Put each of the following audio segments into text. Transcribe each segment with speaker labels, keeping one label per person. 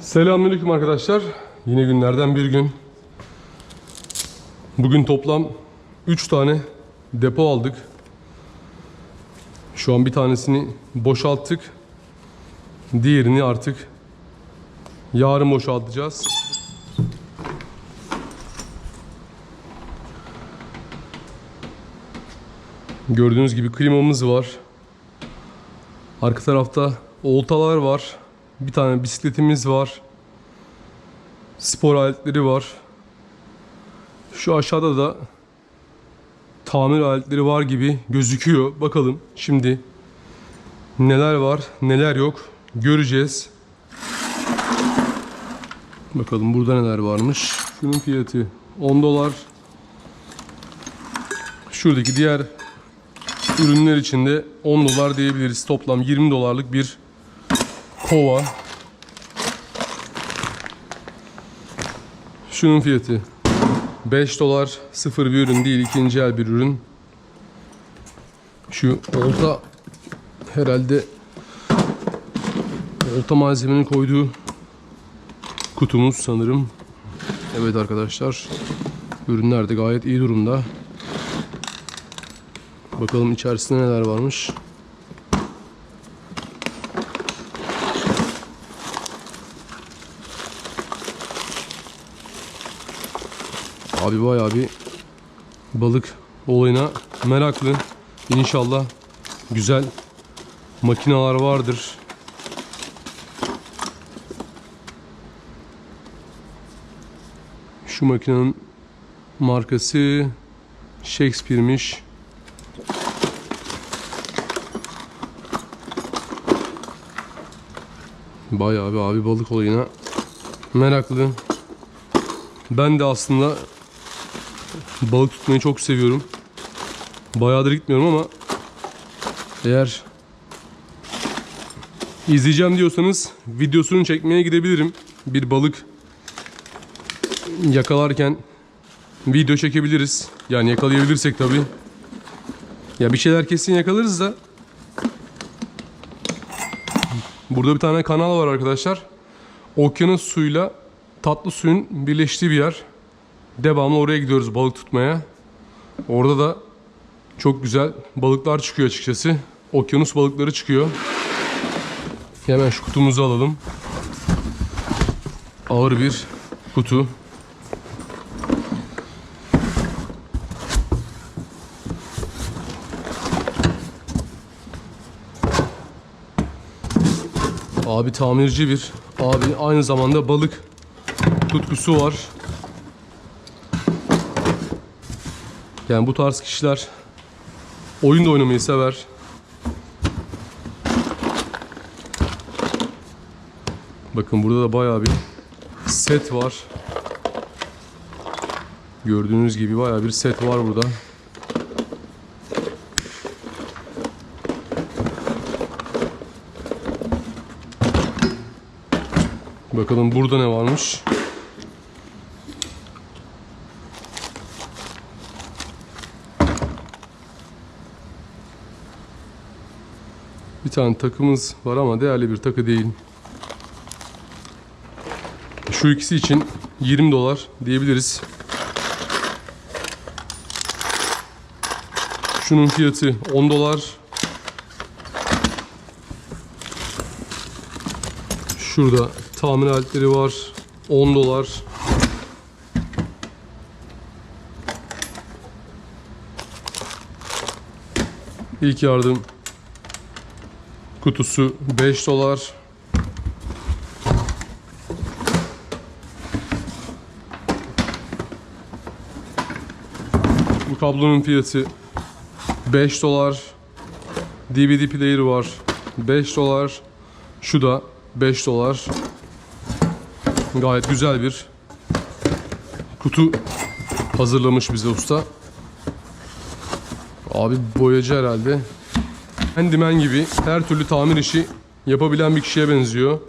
Speaker 1: Selamünaleyküm arkadaşlar. Yine günlerden bir gün. Bugün toplam 3 tane depo aldık. Şu an bir tanesini boşalttık. Diğerini artık yarın boşaltacağız. Gördüğünüz gibi klimamız var. Arka tarafta oltalar var. Bir tane bisikletimiz var. Spor aletleri var. Şu aşağıda da tamir aletleri var gibi gözüküyor. Bakalım şimdi neler var, neler yok göreceğiz. Bakalım burada neler varmış. Şunun fiyatı 10 dolar. Şuradaki diğer ürünler için de 10 dolar diyebiliriz. Toplam 20 dolarlık bir kova. Şunun fiyatı 5 dolar. Sıfır bir ürün değil. ikinci el bir ürün. Şu olta herhalde olta malzemenin koyduğu kutumuz sanırım. Evet arkadaşlar. Ürünler de gayet iyi durumda. Bakalım içerisinde neler varmış. Abi bayağı bir balık olayına meraklı. İnşallah güzel makineler vardır. Şu makinenin markası Shakespeare'miş. Bayağı bir abi balık olayına meraklı. Ben de aslında balık tutmayı çok seviyorum. Bayağıdır gitmiyorum ama eğer izleyeceğim diyorsanız videosunu çekmeye gidebilirim. Bir balık yakalarken video çekebiliriz. Yani yakalayabilirsek tabii. Ya bir şeyler kesin yakalarız da Burada bir tane kanal var arkadaşlar. Okyanus suyuyla tatlı suyun birleştiği bir yer. Devamlı oraya gidiyoruz balık tutmaya. Orada da çok güzel balıklar çıkıyor açıkçası. Okyanus balıkları çıkıyor. Hemen şu kutumuzu alalım. Ağır bir kutu. Abi tamirci bir abi aynı zamanda balık tutkusu var. Yani bu tarz kişiler oyun da oynamayı sever. Bakın burada da bayağı bir set var. Gördüğünüz gibi bayağı bir set var burada. Bakalım burada ne varmış. Tane takımız var ama değerli bir takı değil. Şu ikisi için 20 dolar diyebiliriz. Şunun fiyatı 10 dolar. Şurada tamir aletleri var. 10 dolar. İlk yardım kutusu 5 dolar. Bu kablonun fiyatı 5 dolar. DVD player var 5 dolar. Şu da 5 dolar. Gayet güzel bir kutu hazırlamış bize usta. Abi boyacı herhalde. Handyman gibi her türlü tamir işi yapabilen bir kişiye benziyor.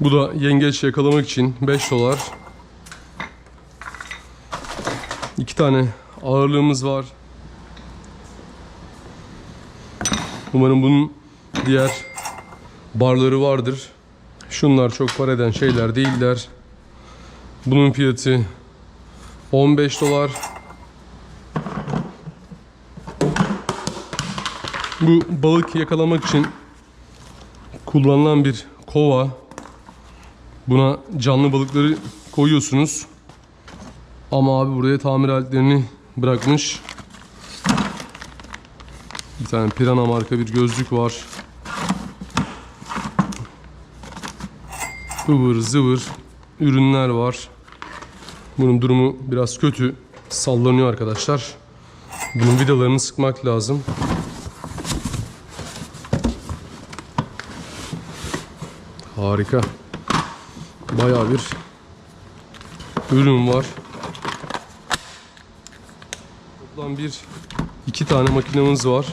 Speaker 1: Bu da yengeç yakalamak için 5 dolar. İki tane ağırlığımız var. Umarım bunun diğer barları vardır. Şunlar çok para eden şeyler değiller. Bunun fiyatı 15 dolar. Bu balık yakalamak için kullanılan bir kova. Buna canlı balıkları koyuyorsunuz. Ama abi buraya tamir aletlerini bırakmış. Bir tane Pirana marka bir gözlük var. ıvır zıvır ürünler var. Bunun durumu biraz kötü. Sallanıyor arkadaşlar. Bunun vidalarını sıkmak lazım. Harika. Bayağı bir ürün var. Toplam bir iki tane makinemiz var.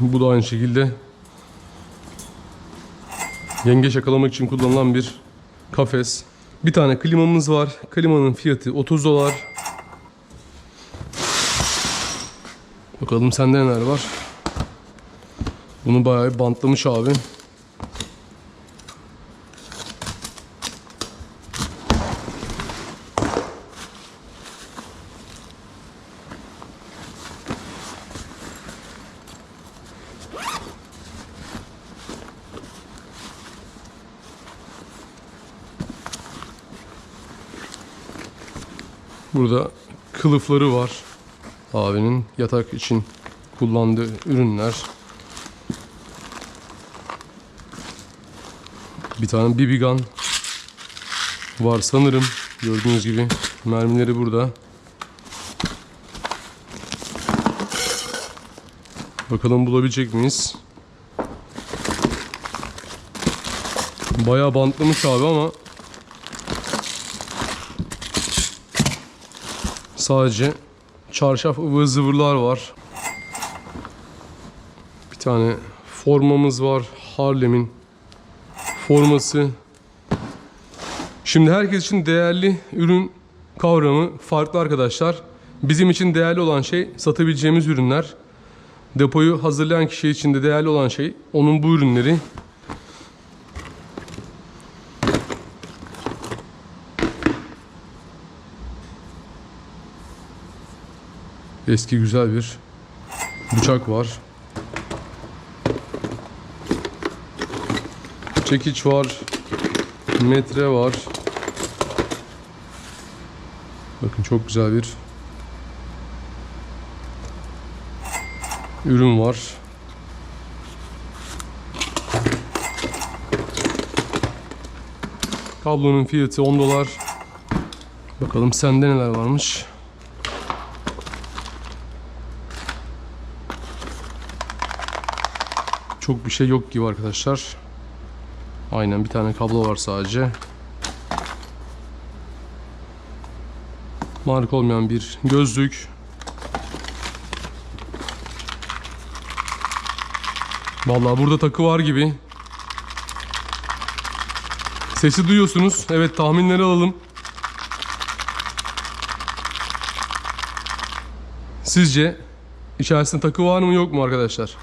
Speaker 1: Bu da aynı şekilde yengeç yakalamak için kullanılan bir kafes. Bir tane klimamız var. Klimanın fiyatı 30 dolar. Bakalım sende neler var. Bunu bayağı bantlamış abi. Burada kılıfları var. Abinin yatak için kullandığı ürünler. Bir tane BB gun var sanırım. Gördüğünüz gibi mermileri burada. Bakalım bulabilecek miyiz? Bayağı bantlamış abi ama Sadece çarşaf ıvı zıvırlar var. Bir tane formamız var. Harlem'in forması. Şimdi herkes için değerli ürün kavramı farklı arkadaşlar. Bizim için değerli olan şey satabileceğimiz ürünler. Depoyu hazırlayan kişi için de değerli olan şey onun bu ürünleri. Eski güzel bir bıçak var. Çekiç var. Metre var. Bakın çok güzel bir ürün var. Kablonun fiyatı 10 dolar. Bakalım sende neler varmış. Çok bir şey yok gibi arkadaşlar. Aynen bir tane kablo var sadece. Marka olmayan bir gözlük. Vallahi burada takı var gibi. Sesi duyuyorsunuz. Evet tahminleri alalım. Sizce içerisinde takı var mı yok mu arkadaşlar?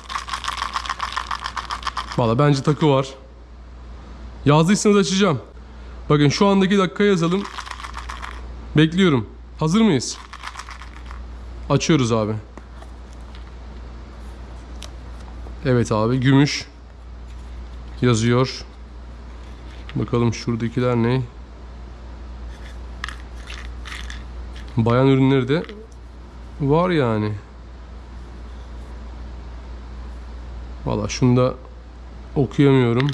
Speaker 1: Valla bence takı var. Yazdıysanız açacağım. Bakın şu andaki dakika yazalım. Bekliyorum. Hazır mıyız? Açıyoruz abi. Evet abi gümüş. Yazıyor. Bakalım şuradakiler ne? Bayan ürünleri de var yani. Valla şunda okuyamıyorum.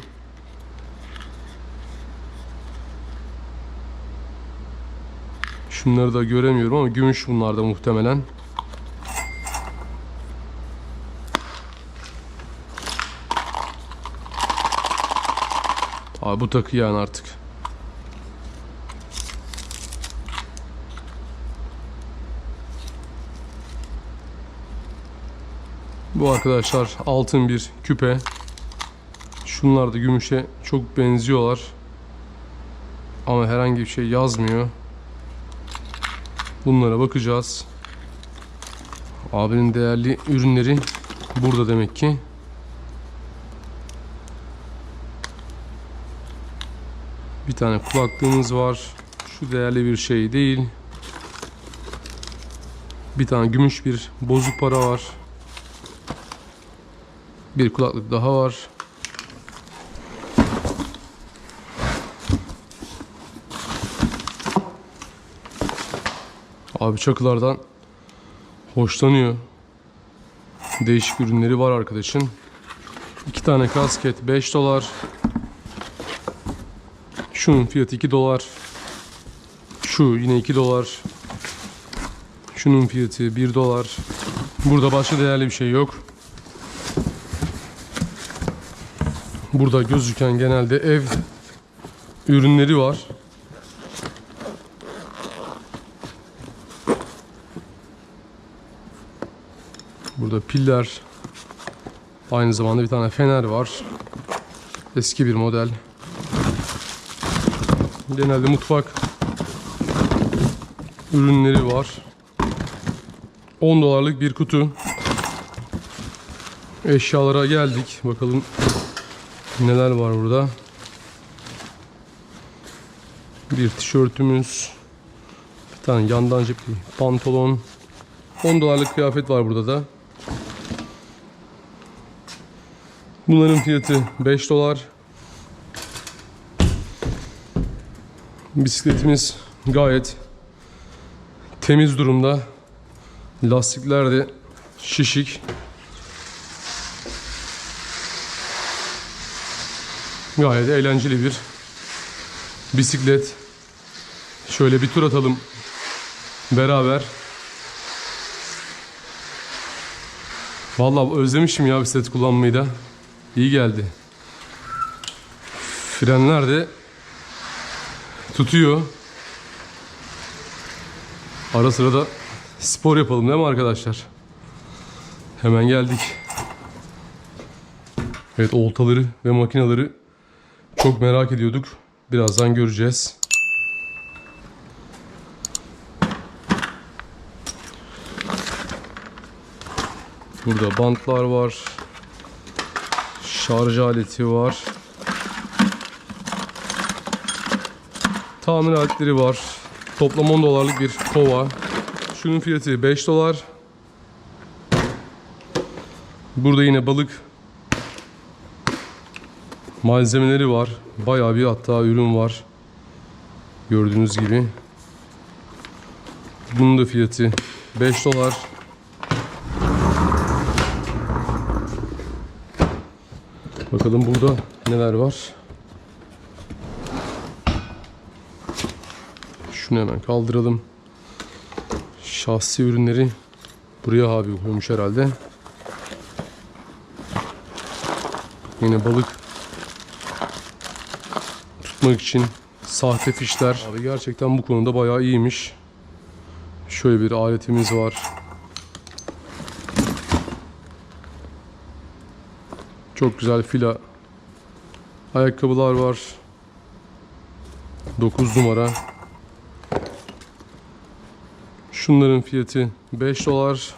Speaker 1: Şunları da göremiyorum ama gümüş bunlar da muhtemelen. Abi bu takı yani artık. Bu arkadaşlar altın bir küpe. Şunlar da gümüşe çok benziyorlar. Ama herhangi bir şey yazmıyor. Bunlara bakacağız. Abinin değerli ürünleri Burada demek ki. Bir tane kulaklığımız var. Şu değerli bir şey değil. Bir tane gümüş bir bozuk para var. Bir kulaklık daha var. Abi çakılardan hoşlanıyor. Değişik ürünleri var arkadaşın. İki tane kasket 5 dolar. Şunun fiyatı 2 dolar. Şu yine 2 dolar. Şunun fiyatı 1 dolar. Burada başka değerli bir şey yok. Burada gözüken genelde ev ürünleri var. Burada piller. Aynı zamanda bir tane fener var. Eski bir model. Genelde mutfak ürünleri var. 10 dolarlık bir kutu. Eşyalara geldik. Bakalım neler var burada. Bir tişörtümüz. Bir tane yandan cepli pantolon. 10 dolarlık kıyafet var burada da. Bunların fiyatı 5 dolar. Bisikletimiz gayet temiz durumda. Lastikler de şişik. Gayet eğlenceli bir bisiklet. Şöyle bir tur atalım beraber. Vallahi özlemişim ya bisiklet kullanmayı da. İyi geldi. Frenler de tutuyor. Ara sıra da spor yapalım değil mi arkadaşlar? Hemen geldik. Evet oltaları ve makineleri çok merak ediyorduk. Birazdan göreceğiz. Burada bantlar var. Şarj aleti var. Tamir aletleri var. Toplam 10 dolarlık bir kova. Şunun fiyatı 5 dolar. Burada yine balık malzemeleri var. Bayağı bir hatta ürün var. Gördüğünüz gibi. Bunun da fiyatı 5 dolar. Bakalım burada neler var. Şunu hemen kaldıralım. Şahsi ürünleri buraya abi koymuş herhalde. Yine balık tutmak için sahte fişler. Abi gerçekten bu konuda bayağı iyiymiş. Şöyle bir aletimiz var. Çok güzel fila ayakkabılar var. 9 numara. Şunların fiyatı 5 dolar.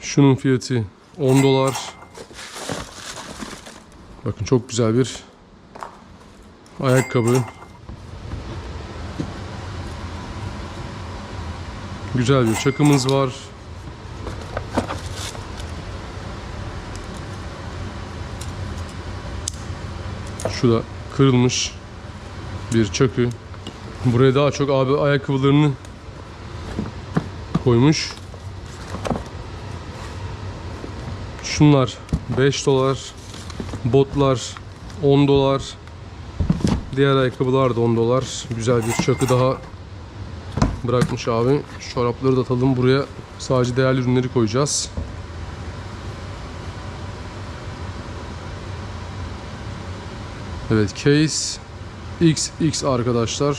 Speaker 1: Şunun fiyatı 10 dolar. Bakın çok güzel bir ayakkabı. Güzel bir çakımız var. Şu da kırılmış bir çakı. Buraya daha çok abi ayakkabılarını koymuş. Şunlar 5 dolar. Botlar 10 dolar. Diğer ayakkabılar da 10 dolar. Güzel bir çakı daha bırakmış abi. Çorapları da atalım buraya. Sadece değerli ürünleri koyacağız. Evet Case XX arkadaşlar.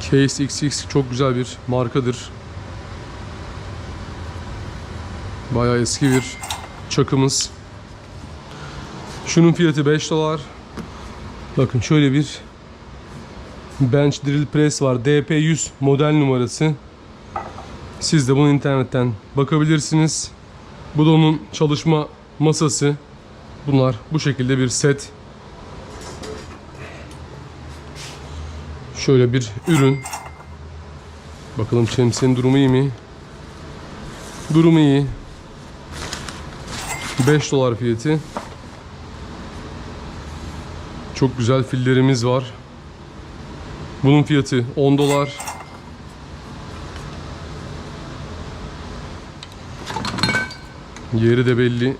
Speaker 1: Case XX çok güzel bir markadır. Bayağı eski bir çakımız. Şunun fiyatı 5 dolar. Bakın şöyle bir bench drill press var. DP100 model numarası. Siz de bunu internetten bakabilirsiniz. Bu da onun çalışma masası. Bunlar bu şekilde bir set. Şöyle bir ürün. Bakalım şemsiyenin durumu iyi mi? Durumu iyi. 5 dolar fiyatı. Çok güzel fillerimiz var. Bunun fiyatı 10 dolar. Yeri de belli.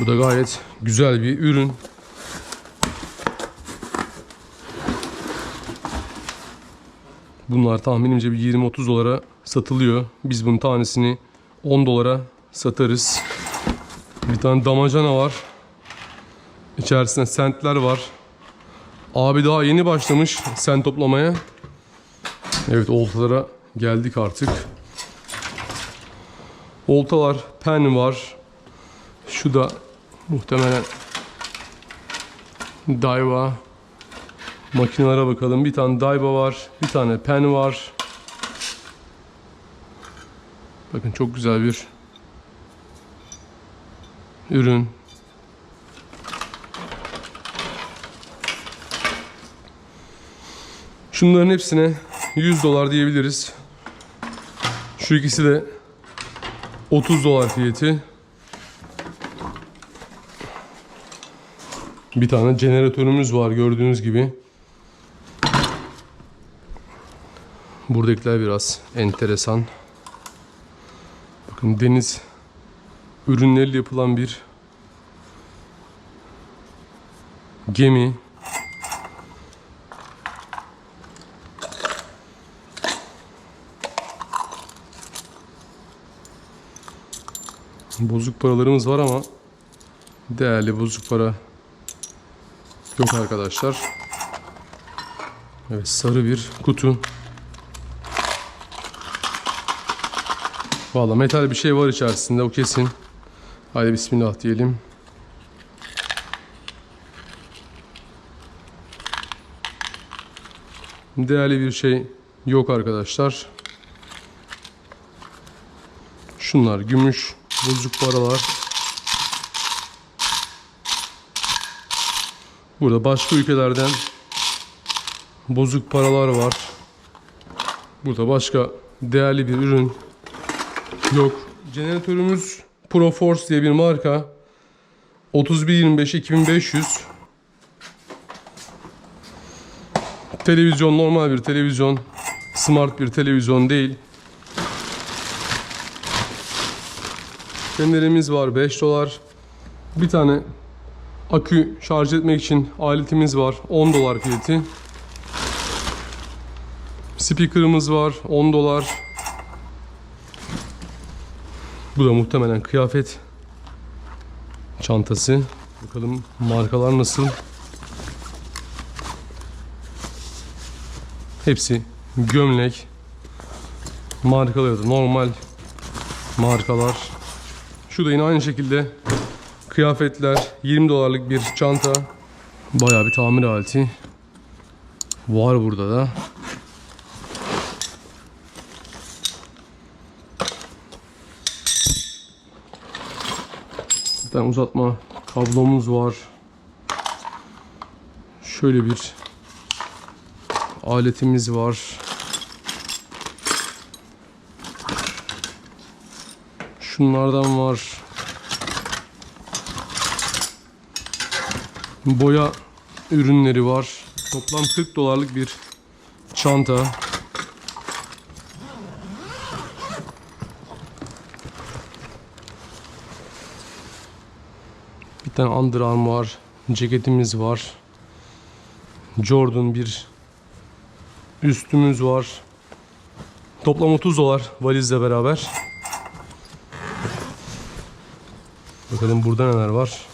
Speaker 1: Bu da gayet güzel bir ürün. Bunlar tahminimce bir 20-30 dolara satılıyor. Biz bunun tanesini 10 dolara satarız. Bir tane damacana var. İçerisinde sentler var. Abi daha yeni başlamış sent toplamaya. Evet oltalara geldik artık. Oltalar, pen var. Şu da muhtemelen Daiwa. Makinelere bakalım. Bir tane Daiwa var. Bir tane pen var. Bakın çok güzel bir ürün. Şunların hepsine 100 dolar diyebiliriz. Şu ikisi de 30 dolar fiyatı. Bir tane jeneratörümüz var gördüğünüz gibi. Buradakiler biraz enteresan. Bakın deniz ürünleriyle yapılan bir gemi. Bozuk paralarımız var ama değerli bozuk para yok arkadaşlar. Evet sarı bir kutu. Valla metal bir şey var içerisinde o kesin. Haydi bismillah diyelim. Değerli bir şey yok arkadaşlar. Şunlar gümüş bozuk paralar. Burada başka ülkelerden bozuk paralar var. Burada başka değerli bir ürün yok. Jeneratörümüz Proforce diye bir marka. 3125 2500. Televizyon normal bir televizyon. Smart bir televizyon değil. Fenerimiz var 5 dolar. Bir tane akü şarj etmek için aletimiz var 10 dolar fiyatı. Speaker'ımız var 10 dolar. Bu da muhtemelen kıyafet çantası. Bakalım markalar nasıl. Hepsi gömlek. Markaları da normal markalar. Şu da yine aynı şekilde kıyafetler. 20 dolarlık bir çanta. Bayağı bir tamir aleti. Var burada da. Bir tane uzatma kablomuz var. Şöyle bir aletimiz var. Şunlardan var. Boya ürünleri var. Toplam 40 dolarlık bir çanta. Bir tane Under Armour. Ceketimiz var. Jordan bir üstümüz var. Toplam 30 dolar valizle beraber. Bakalım burada neler var.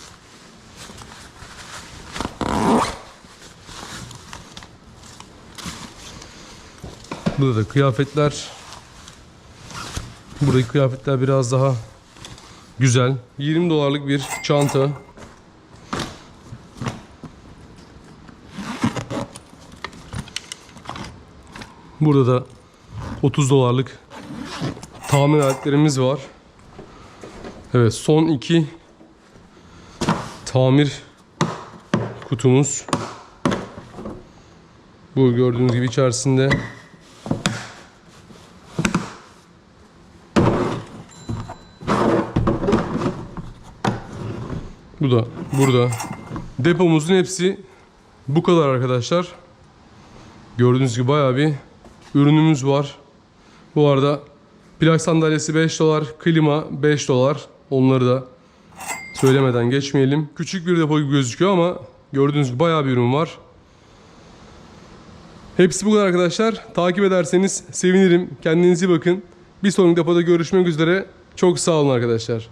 Speaker 1: Burada da kıyafetler. Buradaki kıyafetler biraz daha güzel. 20 dolarlık bir çanta. Burada da 30 dolarlık tahmin aletlerimiz var. Evet son iki tamir kutumuz. Bu gördüğünüz gibi içerisinde Bu da burada. Depomuzun hepsi bu kadar arkadaşlar. Gördüğünüz gibi bayağı bir ürünümüz var. Bu arada plak sandalyesi 5 dolar, klima 5 dolar. Onları da söylemeden geçmeyelim. Küçük bir depo gibi gözüküyor ama gördüğünüz gibi bayağı bir ürün var. Hepsi bu kadar arkadaşlar. Takip ederseniz sevinirim. Kendinize bakın. Bir sonraki depoda görüşmek üzere. Çok sağ olun arkadaşlar.